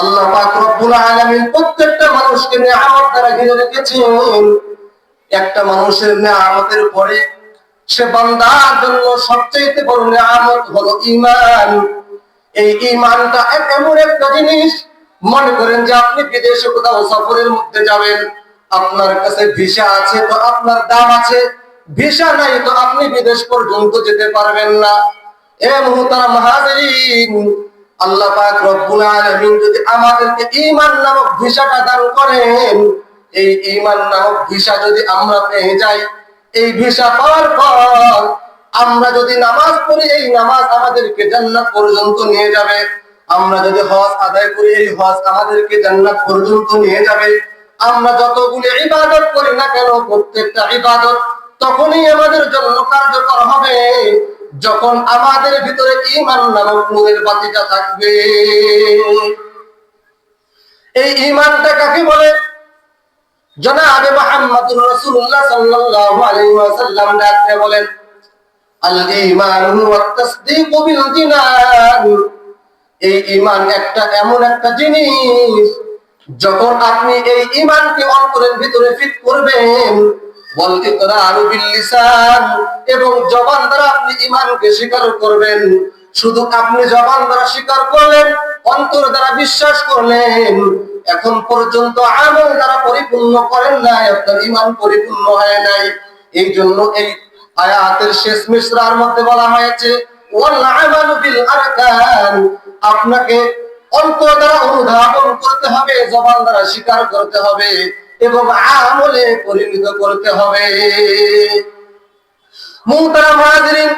আল্লাহ পাক রব্বুল আলামিন প্রত্যেকটা মানুষকে নিয়ামত দ্বারা ঘিরে রেখেছেন। একটা মানুষের নিয়ামতের পরে সে বান্দার জন্য সবচেয়ে বড় নিয়ামত হলো ঈমান। এই ঈমানটা এমন একটা জিনিস, মনে করেন যে আপনি বিদেশে কোথাও সফরের মধ্যে যাবেন, আপনার কাছে ভিসা আছে তো আপনার দাম আছে, ভিসা নাই তো আপনি বিদেশ পর্যন্ত যেতে পারবেন না। এ মুহতারা মহাজরিন আল্লাহ পাক রব্বুল আলামিন যদি আমাদেরকে ঈমান নামক ভিসাটা দান করেন, এই ঈমান নামক ভিসা যদি আমরা পেয়ে যাই, এই ভিসা পাওয়ার পর আমরা যদি নামাজ পড়ি, এই নামাজ আমাদেরকে জান্নাত পর্যন্ত নিয়ে যাবে। আমরা যদি হজ আদায় করি, এই হজ আমাদেরকে জান্নাত পর্যন্ত নিয়ে যাবে। আমরা যতগুলি ইবাদত করি না কেন, প্রত্যেকটা ইবাদত তখনই আমাদের জন্য কার্যকর হবে। যখন আমাদের ভিতরে ঈমান নামক নূরের বাতিটা থাকবে, এই ঈমানটা কাকে বলে? জনাবে রাসূলুল্লাহ সাল্লাল্লাহু আলাইহি ওয়াসাল্লাম ডাকতে বলেন, আল হুয়া তাসদীক বিল এই একটা এমন একটা জিনিস, যখন আপনি এই ঈমানকে অন্তরের ভিতরে ফিট করবেন ওয়াল ইকরারু বিল লিসান এবং জবান দ্বারা আপনি ঈমানকে স্বীকার করবেন। শুধু আপনি জবান দ্বারা স্বীকার করলেন, অন্তর দ্বারা বিশ্বাস করলেন। এখন পর্যন্ত আমল দ্বারা পরিপূর্ণ করেন নাই, আপনার ঈমান পরিপূর্ণ হয় নাই। এই জন্য এই আয়াতের শেষ মিশ্রার মধ্যে বলা হয়েছে আপনাকে অন্তর দ্বারা অনুধাবন করতে হবে, জবান দ্বারা স্বীকার করতে হবে। এবং আমলে পরিণত করতে হবে। হাজিরিন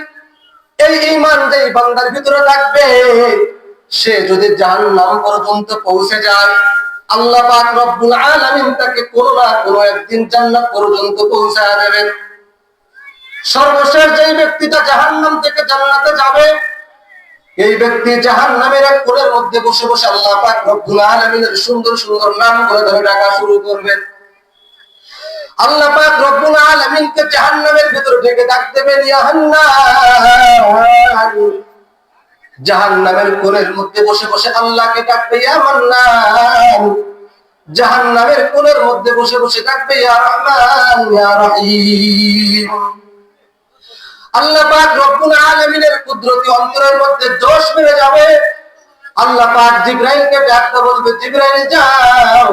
এই ঈমান যেই বান্দার ভিতরে থাকবে, সে যদি জাহান্নাম পর্যন্ত পৌঁছে যায়, আল্লাহ পাক রব্বুল আলামিন তাকে কোনো না কোনো একদিন জান্নাত পর্যন্ত পৌঁছায় দেবেন। সর্বশেষ যেই ব্যক্তিটা জাহান্নাম থেকে জান্নাতে যাবে এই ব্যক্তি জাহান্নামের এক কোণের মধ্যে বসে বসে আল্লাহ পাক রব্বুল আলামিনের সুন্দর সুন্দর নাম করে ধরে ডাকা শুরু করবেন। আল্লাহ পাক রব্বুল আলামিনকে জাহান্নামের ভিতর ঢেকে ডাক দেবেন জাহান্নামের কোণের মধ্যে বসে বসে আল্লাহকে ডাকবে ইয়া মান্নান জাহান্নামের কোণের মধ্যে বসে বসে ডাকবে ইয়া রহমান, ইয়া রহিম! আল্লাহ পাক রব্বুল আলামিনের কুদরতি অন্তরের মধ্যে জোশ বেড়ে যাবে। আল্লাহ পাক জিব্রাইলকে বলবে, জিব্রাইল, যাও।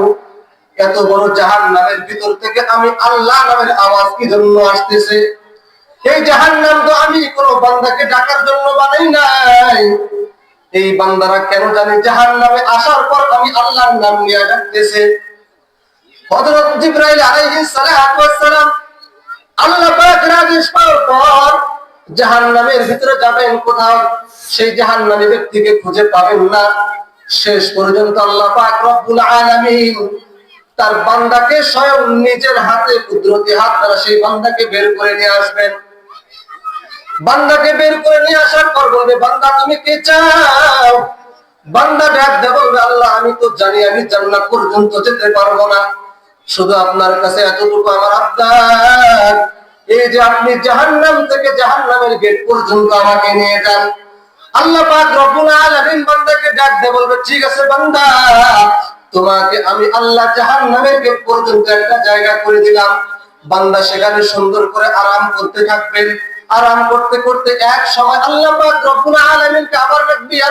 এত বড় ভিতর থেকে আমি আল্লাহ নামের আওয়াজ কি জন্য আসতেছে? এই জাহান্নাম তো আমি কোনো বান্দাকে ডাকার জন্য বানাই নাই। এই বান্দারা কেন জানে জাহান্নামে আসার পর আমি আল্লাহর নাম নিয়ে ডাকতেছে? হযরত জিব্রাইল আলাইহিস সালাম তার বান্দাকে স্বয়ং নিজের হাতে কুদরতি হাত দ্বারা সেই বান্দাকে বের করে নিয়ে আসবেন। বান্দাকে বের করে নিয়ে আসার পর বলবে, বান্দা, তুমি কে চাও? বান্দা ডাক বলবে, আল্লাহ, আমি তো জানি আমি জান্নাত পর্যন্ত যেতে পারব না। শুধু আপনার কাছে এতটুকু আমার আবদার। যে আপনি জাহান্নাম থেকে জাহান্নামের গেট পর্যন্ত আমাকে নিয়ে যান। আল্লাহ পাক রব্বুল আলামিন বান্দাকে ডাক বলবে, ঠিক আছে বান্দা, তোমাকে আমি আল্লাহ জাহান্নামের গেট পর্যন্ত একটা জায়গা করে দিলাম। বান্দা সেখানে সুন্দর করে আরাম করতে থাকবেন। আরাম করতে করতে এক সময় আল্লাহ পাক রব্বুল আলামিনকে আবার ডাকবি ইয়া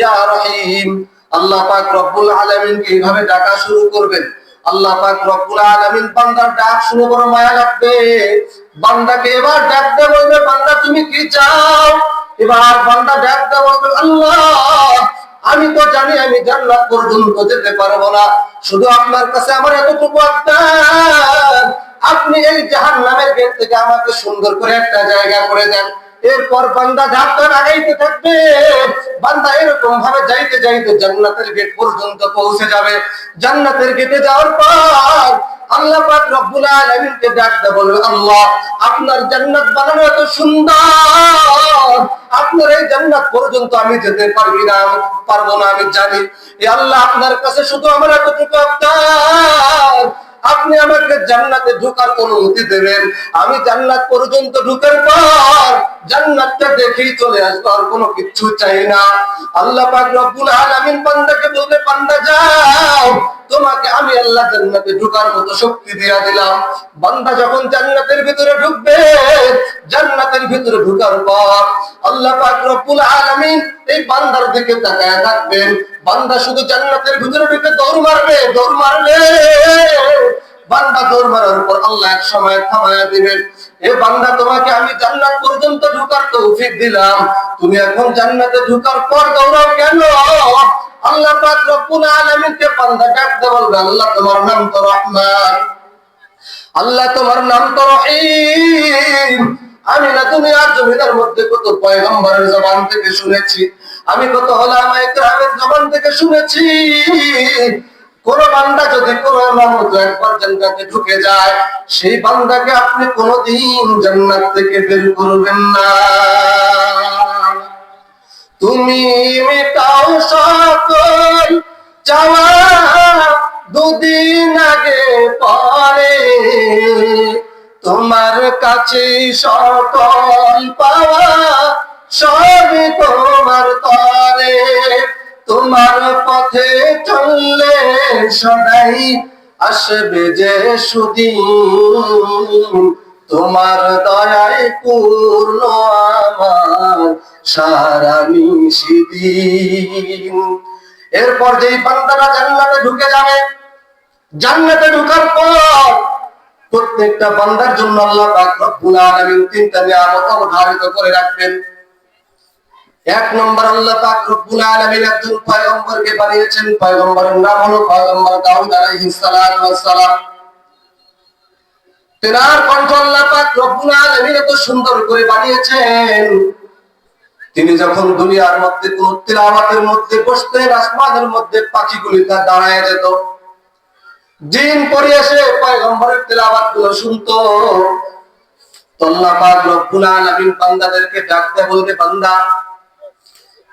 ইয়া রহিম। আল্লাহ পাক রব্বুল আলামিনকে এইভাবে ডাকা শুরু করবেন। আল্লাহ পাক রব্বুল আলামিন বান্দার ডাক শুনে বড় মায়া লাগবে। বান্দাকে এবার ডাকতে বলবে, বান্দা, তুমি কি চাও? এবার বান্দা ডাকতে বলবে, আল্লাহ, আমি তো জানি আমি জান্নাত পর্যন্ত যেতে পারব না। শুধু আপনার কাছে আমার এতটুকু আবদার। আপনি এই জাহান্নামের গেট থেকে আমাকে সুন্দর করে একটা জায়গা করে দেন। এরপর বান্দা ধাপটা লাগাইতে থাকবে। বান্দা এরকম ভাবে যাইতে যাইতে জান্নাতের গেট পর্যন্ত পৌঁছে যাবে। জান্নাতের গেটে যাওয়ার পর আল্লাহ পাক রব্বুল আলামিনকে ডাকতে বলবে, আল্লাহ, আপনার জান্নাত বানানো এত সুন্দর। আপনার এই জান্নাত পর্যন্ত আমি যেতে পারবি না, পারব না, আমি জানি। এ আল্লাহ আপনার কাছে শুধু আমার এতটুকু আবদার। আপনি আমাকে জান্নাতে ঢোকার অনুমতি দেবেন। আমি জান্নাত পর্যন্ত ঢুকার পর জান্নাতটা দেখেই চলে আসব, আর কোনো কিছু চাই না। আল্লাহ পাক রব্বুল আলামিন বান্দাকে বলবে, বান্দা, যাও। তোমাকে আমি আল্লাহ জান্নাতে ঢুকার মতো শক্তি দিয়া দিলাম। বান্দা যখন জান্নাতের ভিতরে ঢুকবে, জান্নাতের ভিতরে ঢুকার পর আল্লাহ পাক রব্বুল আলামিন এই বান্দার দিকে তাকায় থাকবেন। বান্দা শুধু জান্নাতের ভিতরে ঢুকে দৌড় মারবে দৌড় মারবে বান্দা দৌড় মারার পর আল্লাহ এক সময় থামায়া দিবেন, এ বান্দা, তোমাকে আমি জান্নাত পর্যন্ত ঢোকার তৌফিক দিলাম। তুমি এখন জান্নাতে ঢোকার পর দৌড়াও কেন? আল্লাহ পাক রব্বুল আলামিনকে বান্দা ডাকতে বলবে, আল্লাহ, তোমার নাম তো রহমান। আল্লাহ, তোমার নাম তো রহিম। আমি না তুমি আর জমিদার মধ্যে কত পয়গম্বরের জবান থেকে শুনেছি। আমি কত হলাম একরামের জবান থেকে শুনেছি, কোন বান্দা যদি কোন নামত একবার জান্নাতে ঢুকে যায়, সেই বান্দাকে আপনি কোনদিন জান্নাত থেকে বের করবেন না। তুমি মেটাও সকল চাওয়া দুদিন আগে পরে, তোমার কাছে সকল পাওয়া সবই তোমার তরে। তোমার পথে চললে সদাই আসবে যে সুদিন। তোমার দয়ায় পূর্ণ আমার সারা নিশিদিন। এরপর যেই বান্দারা জান্নাতে ঢুকে যাবে, জান্নাতে ঢুকার পর প্রত্যেকটা বান্দার জন্য আল্লাহ পাক রব্বুল আলামিন তিনটা নিয়ামত অবধারিত করে রাখবেন। এক নম্বর আল্লাহ পাক রব্বুল আলামিন একজন পয়গম্বরকে বানিয়েছেন। পয়গম্বরের নাম হলো পয়গম্বর দাউদ আলাইহিস সালাম ওয়াস সালাম। তেনার কণ্ঠ আল্লাহ পাক রব্বুল আলামিন এত সুন্দর করে বানিয়েছেন। তিনি যখন দুনিয়ার মধ্যে কোন তিলাওয়াতের মধ্যে বসতেন, আসমানের মধ্যে পাখিগুলি তা দাঁড়ায় যেত। জিন পরে এসে পয়গম্বরের তেলাওয়াতগুলো শুনতো আল্লাহ পাক রব্বুল আলামিন বান্দাদেরকে ডাকতে বলবে বান্দা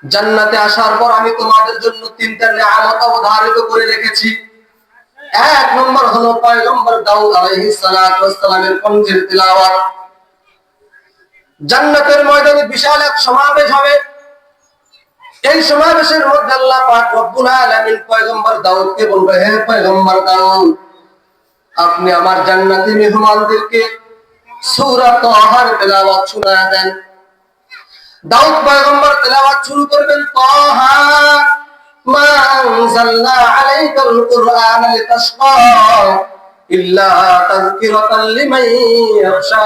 জান্নাতে আসার পর আমি তোমাদের জন্য তিনটা নিয়ামত অবধারিত করে রেখেছি। এক নম্বর হলো পয়গম্বর দাউদ আলাইহিস সালাতু ওয়াস সালামের কণ্ঠের তিলাওয়াত। জান্নাতের ময়দানে বিশাল এক সমাবেশ হবে। এই সমাবেশের মধ্যে আল্লাহ পাক রব্বুল আলামিন পয়গম্বর দাউদকে বলবে, হে পয়গম্বর দাউদ, আপনি আমার জান্নাতি মেহমানদেরকে সূরা তাহার তেলাওয়াত শোনায় দেন। দাউদ পয়গম্বর তেলাওয়াত শুরু করবেন, তাহা মা আনজালনা আলাইকাল কুরআন লিতাশকা ইল্লা তাযকিরাতান লিমান ইয়াখশা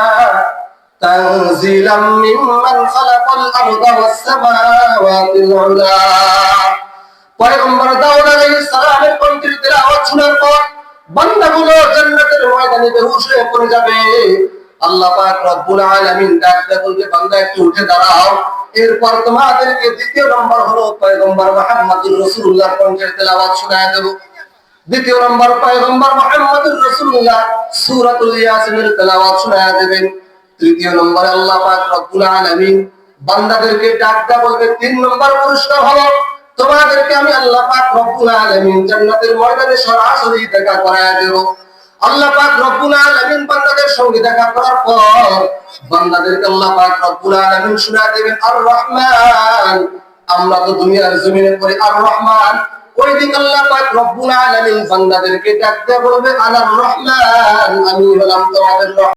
তানজিলাম মিম্মান খালাকাল আরদা ওয়াস সামাওয়াতি উলা. পয়গম্বর দাউদ আলাইহিস সালামের কণ্ঠের তেলাওয়াত শোনার পর বান্দাগুলো জান্নাতের ময়দানে বেহুশ হয়ে পড়ে যাবে। আল্লাহ পাক রব্বুল আলামিন ডাকতে বলবে, বান্দা, একটু উঠে দাঁড়াও। এরপর তোমাদেরকে দ্বিতীয় নম্বর হলো পয়গম্বর কণ্ঠের দেব। দ্বিতীয় নম্বর পয়গম্বর ইয়াসিনের দেবেন। তৃতীয় আল্লাহ পাক রব্বুল আলামিন বান্দাদেরকে বলবে, তিন নম্বর পুরস্কার হলো তোমাদেরকে আমি আল্লাহ পাক রব্বুল আলামিন জান্নাতের ময়দানে সরাসরি দেখা করায় দেব। আল্লাহ পাক রব্বুল আলামিন বান্দাদের সঙ্গে দেখা করার পর বান্দাদেরকে আল্লাহ পাক রব্বুল আলামিন দেবেন আর রহমান আমরা তো দুনিয়ার জমিনে পড়ে আর রহমান ওই দিন আল্লাহ পাক রব্বুল আলামিন বান্দাদেরকে ডাকতে বলবে আনার রহমান আমি হলাম তোমাদের